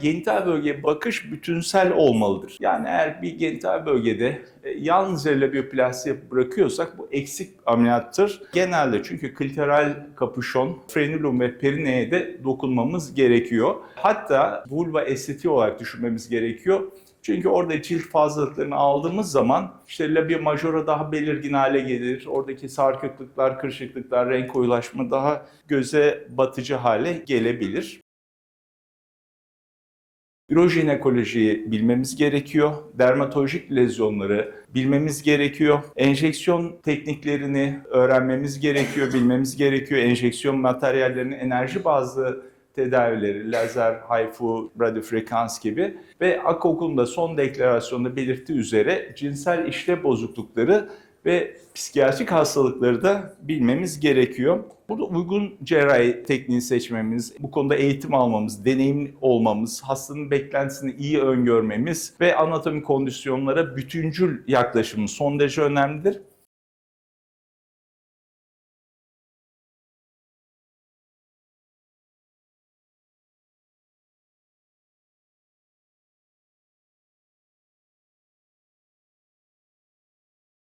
Genital bölgeye bakış bütünsel olmalıdır. Yani eğer bir genital bölgede e, yalnızca labioplasti bırakıyorsak bu eksik ameliyattır. Genelde çünkü klitoral kapüşon, frenulum ve perineye de dokunmamız gerekiyor. Hatta vulva estetiği olarak düşünmemiz gerekiyor. Çünkü orada cilt fazlalıklarını aldığımız zaman işte labia majora daha belirgin hale gelir. Oradaki sarkıklıklar, kırışıklıklar, renk koyulaşma daha göze batıcı hale gelebilir. Ürojinekolojiyi bilmemiz gerekiyor. Dermatolojik lezyonları bilmemiz gerekiyor. Enjeksiyon tekniklerini öğrenmemiz gerekiyor, bilmemiz gerekiyor. Enjeksiyon materyallerinin enerji bazlı tedavileri, lazer, HIFU, radyofrekans gibi ve AK Okul'un da son deklarasyonda belirttiği üzere cinsel işlev bozuklukları ve psikiyatrik hastalıkları da bilmemiz gerekiyor. Burada uygun cerrahi tekniği seçmemiz, bu konuda eğitim almamız, deneyim olmamız, hastanın beklentisini iyi öngörmemiz ve anatomi kondisyonlara bütüncül yaklaşımımız son derece önemlidir.